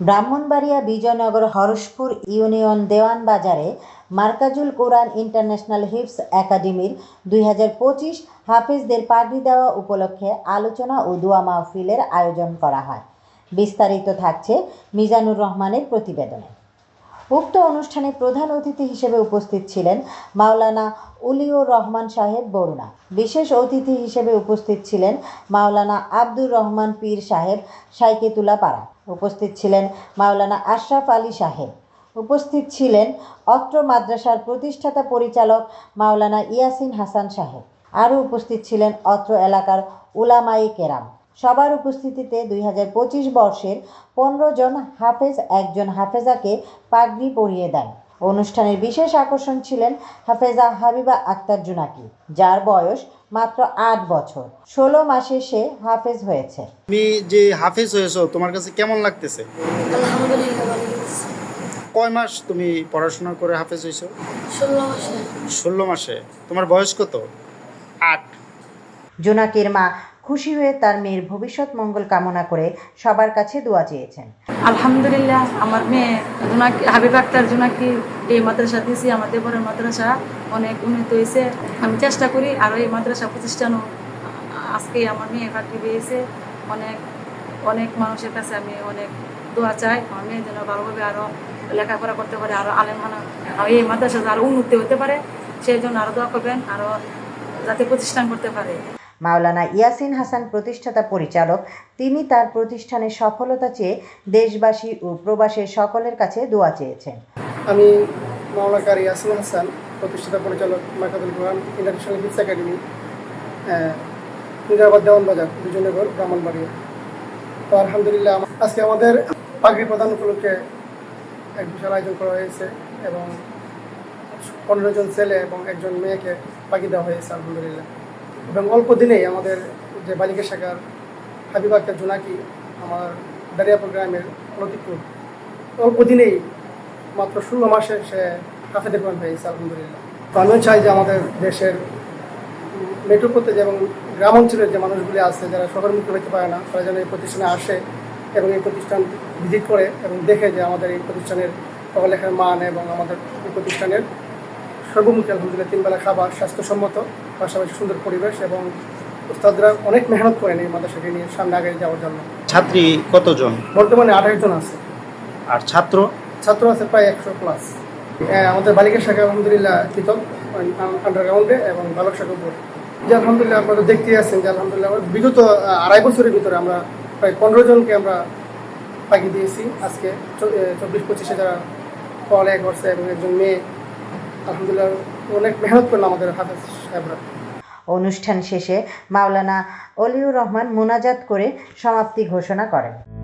Brahmanbaria Bijoynagar Harashpur union দেওয়ান বাজারে মার্কাজুল কোরআন international হিপস একাডেমির দুই হাজার পঁচিশ হাফিজদের পাগড়ি দেওয়া উপলক্ষে আলোচনা ও দোয়া মাহফিলের আয়োজন করা হয়। বিস্তারিত থাকছে মিজানুর রহমানের প্রতিবেদনে। উক্ত অনুষ্ঠানে প্রধান অতিথি হিসেবে উপস্থিত ছিলেন মাওলানা উলিউর রহমান সাহেব বরুণা। বিশেষ অতিথি হিসেবে উপস্থিত ছিলেন মাওলানা আব্দুর রহমান পীর সাহেব সাইকেতুলা পাড়া। উপস্থিত ছিলেন মাওলানা আশরাফ আলী সাহেব। উপস্থিত ছিলেন অত্র মাদ্রাসার প্রতিষ্ঠাতা পরিচালক মাওলানা ইয়াসিন হাসান সাহেব। আরও উপস্থিত ছিলেন অত্র এলাকার উলামাই কেরাম। সবার উপস্থিতিতে দুই হাজার পঁচিশ বর্ষের পনেরো জন হাফেজ একজন হাফেজাকে পাগড়ি পরিয়ে দেন। অনুষ্ঠানের বিশেষ আকর্ষণ ছিলেন হাফেজা হাবিবা আক্তার জুনাকি যার বয়স মাত্র আট বছর। ষোলো মাসে সে হাফেজ হয়েছে। তুমি যে হাফেজ হয়েছো তোমার কাছে কেমন লাগতেছে? কয় মাস তুমি পড়াশোনা করে হাফেজ হয়েছো? ষোলো মাসে। ষোলো মাসে। তোমার বয়স কত? আট। জোনাকির মা খুশি হয়ে তার মেয়ের ভবিষ্যৎ মঙ্গল কামনা করে সবার কাছে দোয়া চেয়েছেন। আলহামদুলিল্লাহ, আমার মেয়ে জোনাকি হাবিব আক্তার জোনাকি, এই মাদ্রাসা দিয়েছি, আমার দেবরের মাদ্রাসা অনেক উন্নত হয়েছে। আমি চেষ্টা করি আরও এই মাদ্রাসা প্রতিষ্ঠানও আজকে আমার মেয়ে ফাঁকি দিয়েছে অনেক অনেক মানুষের কাছে আমি অনেক দোয়া চাই। আমার মেয়ে যেন ভালোভাবে আরও লেখাপড়া করতে পারে আরও আলেম হানা এই মাদ্রাসা আরও উন্নতি হতে পারে। সেই জন্য আরও দোয়া করবেন আরও যাতে প্রতিষ্ঠান করতে পারে। মাওলানা ইয়াসিন হাসান প্রতিষ্ঠাতা পরিচালক, তিনি তার প্রতিষ্ঠানের সফলতা চেয়ে দেশবাসী ও প্রবাসের সকলের কাছে দোয়া চেয়েছেন। আমি মাওলা কারি আসলাম হাসান, প্রতিষ্ঠাতা পরিচালক মাকাদুল কোরআন ইন্টারন্যাশনাল হিপস একাডেমি নিজাবাদ দেওয়ান বাজার, বিজয়নগর, ব্রাহ্মণবাড়িয়া। তো আলহামদুলিল্লাহ আজকে আমাদের পাগড়ি প্রধান উপলক্ষে এক বিশাল আয়োজন করা হয়েছে এবং পনেরো জন ছেলে এবং একজন মেয়েকে পাখি দেওয়া হয়েছে, আলহামদুলিল্লাহ। এবং অল্প দিনেই আমাদের যে বালিকা শাখার হাবিব আক্তার জোনাকি আমার দারিয়াপুর গ্রামের লতিপুর অল্প দিনেই মাত্র ষোলো মাসে সে হাফেদে কোরআন হয়েছে আলহামদুলিল্লাহ। তো আমিও চাই যে আমাদের দেশের মেট্রোপথে যেমন গ্রাম অঞ্চলের যে মানুষগুলি আছে, যারা শহরমুখী হতে পারে না, তারা যেন এই প্রতিষ্ঠানে আসে এবং এই প্রতিষ্ঠান ভিজিট করে এবং দেখে যে আমাদের এই প্রতিষ্ঠানের পড়ালেখার মান এবং আমাদের এই প্রতিষ্ঠানের সর্বমুখী আলহামদুলিল্লাহ তিনবেলা খাবার স্বাস্থ্যসম্মত পাশাপাশি সুন্দর পরিবেশ এবং উস্তাদরা অনেক মেহনত করেন এই মাদ্রাসাকে নিয়ে সামনে আগে যাওয়ার জন্য। ছাত্রী কতজন? বর্তমানে আঠাশ জন আছে। আর ছাত্র? ছাত্র আছে প্রায় একশো প্লাস আমাদের বালিকা শাখা আলহামদুলিল্লাহ পৃথক আন্ডারগ্রাউন্ডে এবং বালক শাখা উপর। যে আলহামদুলিল্লাহ আপনারা দেখতেই আছেন যে আলহামদুলিল্লাহ বিগত আড়াই বছরের ভিতরে আমরা প্রায় পনেরো জনকে আমরা পাখি দিয়েছি। আজকে চব্বিশ পঁচিশে যারা পড়ালেখা করছে এবং একজন মেয়ে আলহামদুলিল্লাহ, অনেক মেহনত করল আমাদের হাফেজ সাহেবরা। অনুষ্ঠান শেষে মাওলানা অলিউর রহমান মোনাজাত করে সমাপ্তি ঘোষণা করেন।